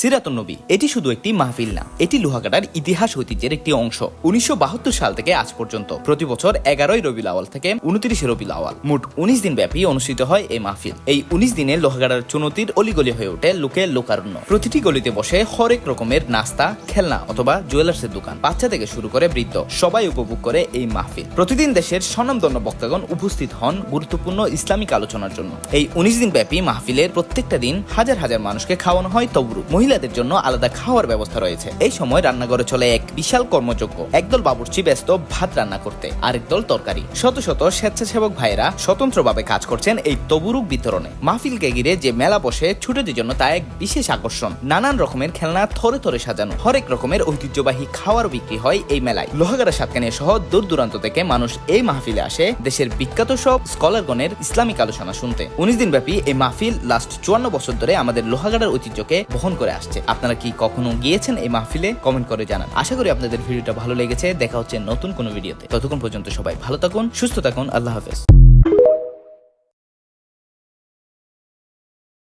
সিরাতুন নবী, এটি শুধু একটি মাহফিল না, এটি লোহাগাড়ার ইতিহাস ঐতিহ্যের একটি অংশ। উনিশশো বাহাত্তর সাল থেকে আজ পর্যন্ত, প্রতি বছর এগারোই রবি আওয়াল থেকে উনত্রিশে রবি আওয়াল, মোট উনিশ দিন ব্যাপী অনুষ্ঠিত হয় এই মাহফিল। এই উনিশ দিনে লোহাগাড়ার চুনতির অলিগলি হয়ে ওঠে লোকে লোকারণ্য। প্রতিটি গলিতে বসে হরেক রকমের নাস্তা, খেলনা অথবা জুয়েলার্সের দোকান, বাচ্চা থেকে শুরু করে বৃদ্ধ, সবাই উপভোগ করে এই মাহফিল। প্রতিদিন দেশের স্বনামধন্য বক্তাগণ উপস্থিত হন গুরুত্বপূর্ণ ইসলামিক আলোচনার জন্য। এই উনিশ দিন ব্যাপী মাহফিলের প্রত্যেকটা দিন হাজার হাজার মানুষকে খাওয়ানো হয় তবরু মহিলাদের জন্য আলাদা খাওয়ার ব্যবস্থা রয়েছে। এই সময় রান্নাঘরে চলে এক বিশাল কর্মযজ্ঞ একদল বাবুর্চি ব্যস্ত ভাত রান্না করতে, আরেক দল তরকারি। শত শত স্বেচ্ছাসেবক ভাইয়েরা স্বতন্ত্রভাবে কাজ করছেন এই তবুরুক বিতরণে। মাহফিলকে ঘিরে যে মেলা বসে, ছুটেদের জন্য তা এক বিশেষ আকর্ষণ। নানান রকমের খেলনা থরে থরে সাজানো। হরেক রকমের ঐতিহ্যবাহী খাওয়ার বিক্রি হয় এই মেলায়। লোহাগাড়া সাতকানিয়া সহ দূর দূরান্ত থেকে মানুষ এই মাহফিলে আসে দেশের বিখ্যাত সব স্কলারগণের ইসলামিক আলোচনা শুনতে। উনিশ দিন ব্যাপী এই মাহফিল লাস্ট চুয়ান্ন বছর ধরে আমাদের লোহাগাড়ার ঐতিহ্যকে বহন করে আসছে। আপনারা কি কখনো গিয়েছেন এই মাহফিলে? কমেন্ট করে জানান। আশা করি আপনাদের ভিডিওটা ভালো লেগেছে। দেখা হচ্ছে নতুন কোনো ভিডিওতে। ততক্ষণ পর্যন্ত সবাই ভালো থাকুন, সুস্থ থাকুন। আল্লাহ হাফেজ।